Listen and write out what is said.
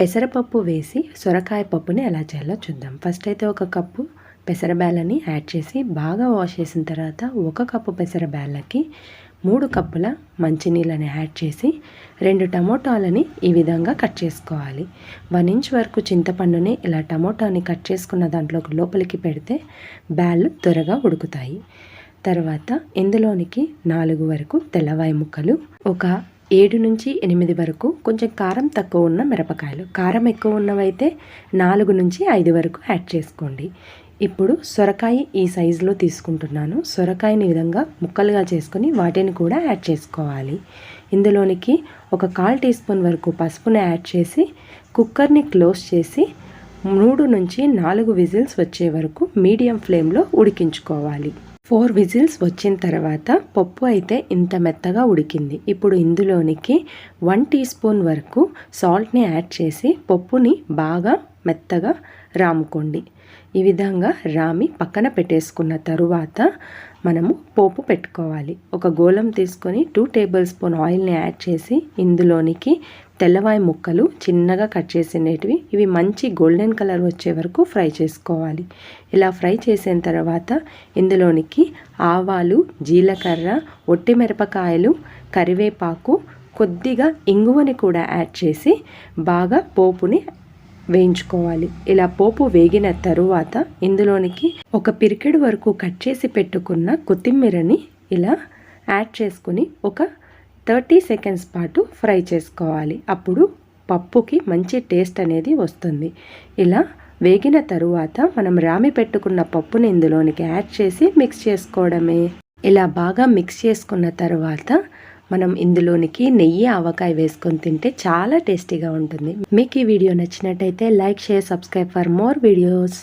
పెసరపప్పు వేసి సొరకాయ పప్పుని ఎలా చేయాలో చూద్దాం. ఫస్ట్ అయితే ఒక కప్పు పెసరబ్యాళ్ళని యాడ్ చేసి బాగా వాష్ చేసిన తర్వాత ఒక కప్పు పెసరబ్యాళ్ళకి మూడు కప్పుల మంచినీళ్ళని యాడ్ చేసి రెండు టమోటాలని ఈ విధంగా కట్ చేసుకోవాలి. వన్ ఇంచ్ వరకు చింతపండుని ఇలా టమోటాని కట్ చేసుకున్న దాంట్లోకి లోపలికి పెడితే బ్యాళ్ళు త్వరగా ఉడుకుతాయి. తర్వాత ఇందులోనికి నాలుగు వరకు తెల్లవాయి ముక్కలు ఒక ఏడు నుంచి ఎనిమిది వరకు కొంచెం కారం తక్కువ ఉన్న మిరపకాయలు. కారం ఎక్కువ ఉన్నవైతే నాలుగు నుంచి ఐదు వరకు యాడ్ చేసుకోండి. ఇప్పుడు సొరకాయ ఈ సైజులో తీసుకుంటున్నాను. సొరకాయని విధంగా ముక్కలుగా చేసుకొని వాటిని కూడా యాడ్ చేసుకోవాలి. ఇందులోనికి ఒక కాల్ టీ స్పూన్ వరకు పసుపుని యాడ్ చేసి కుక్కర్ని క్లోజ్ చేసి మూడు నుంచి నాలుగు విజిల్స్ వచ్చే వరకు మీడియం ఫ్లేమ్లో ఉడికించుకోవాలి. ఫోర్ విజిల్స్ వచ్చిన తర్వాత పప్పు అయితే ఇంత మెత్తగా ఉడికింది. ఇప్పుడు ఇందులోనికి వన్ టీ స్పూన్ వరకు సాల్ట్ని యాడ్ చేసి పప్పుని బాగా మెత్తగా రాముకోండి. ఈ విధంగా రామి పక్కన పెట్టేసుకున్న తరువాత మనము పోపు పెట్టుకోవాలి. ఒక గోళం తీసుకొని టూ టేబుల్ స్పూన్ ఆయిల్ని యాడ్ చేసి ఇందులోనికి తెల్లవాయి ముక్కలు చిన్నగా కట్ చేసినవి ఇవి మంచి గోల్డెన్ కలర్ వచ్చే వరకు ఫ్రై చేసుకోవాలి. ఇలా ఫ్రై చేసిన తర్వాత ఇందులోనికి ఆవాలు జీలకర్ర ఒట్టి మిరపకాయలు కరివేపాకు కొద్దిగా ఇంగువని కూడా యాడ్ చేసి బాగా పోపుని వేయించుకోవాలి. ఇలా పోపు వేగిన తరువాత ఇందులోనికి ఒక పిరికెడు వరకు కట్ చేసి పెట్టుకున్న కొత్తిమీరని ఇలా యాడ్ చేసుకుని ఒక థర్టీ సెకండ్స్ పాటు ఫ్రై చేసుకోవాలి. అప్పుడు పప్పుకి మంచి టేస్ట్ అనేది వస్తుంది. ఇలా వేగిన తరువాత మనం రామి పెట్టుకున్న పప్పుని ఇందులోనికి యాడ్ చేసి మిక్స్ చేసుకోవడమే. ఇలా బాగా మిక్స్ చేసుకున్న తర్వాత మనం ఇందులోనికి నెయ్యి ఆవకాయ వేసుకొని తింటే చాలా టేస్టీగా ఉంటుంది. మీకు ఈ వీడియో నచ్చినట్టయితే like share subscribe for more videos.